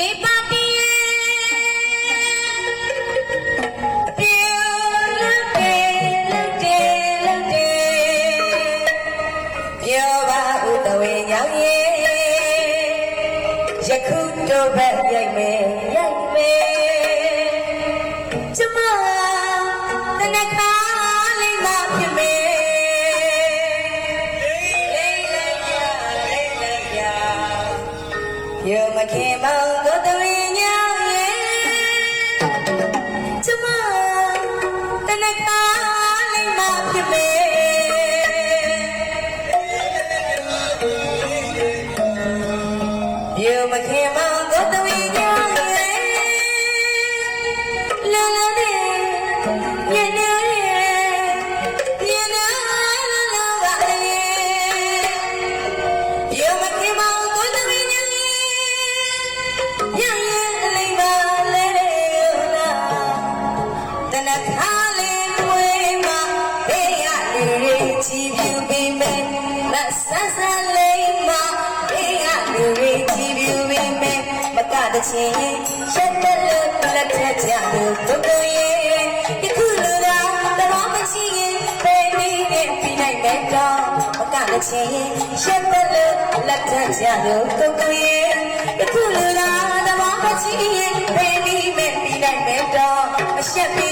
လေပါတီယခုတော့ပဲရိုက်မယ်ရိုက်မယ်ကျမတနခါ Thank you. တချင်ရင်ရှက်တယ်လို့လက်ထက်ကြလို့တို့တို့ရဲ့ဒီခုလူကတော်မရှိရင်ဘယ်နည်းနဲ့ပြနိုင်မဲ့တော့မကတချင်ရင်ရှက်တယ်လို့လက်ထက်ကြလို့တို့တို့ရဲ့ဒီခုလူကတော်မရှိရင်ဘယ်နည်းနဲ့ပြနိုင်မဲ့တော့မရှက်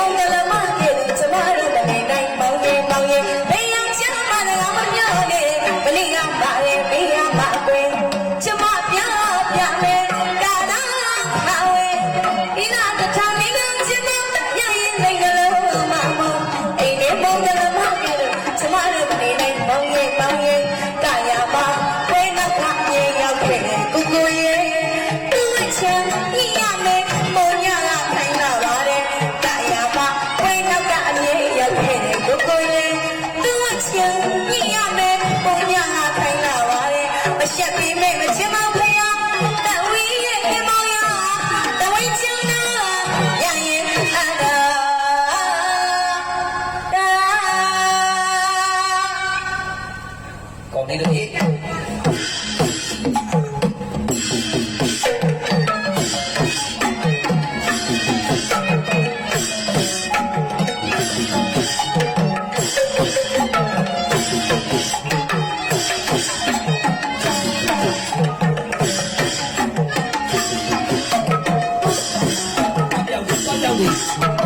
Pongo ပုံညငါခိုင်းလာပါတယ်မရှက်ပေမဲ့မချင်မောင်ဖယားတဝီရဲ့ခင်မောင်ရတဝိချင်နာရရင်လာတာကောင်းနေလို့ Peace.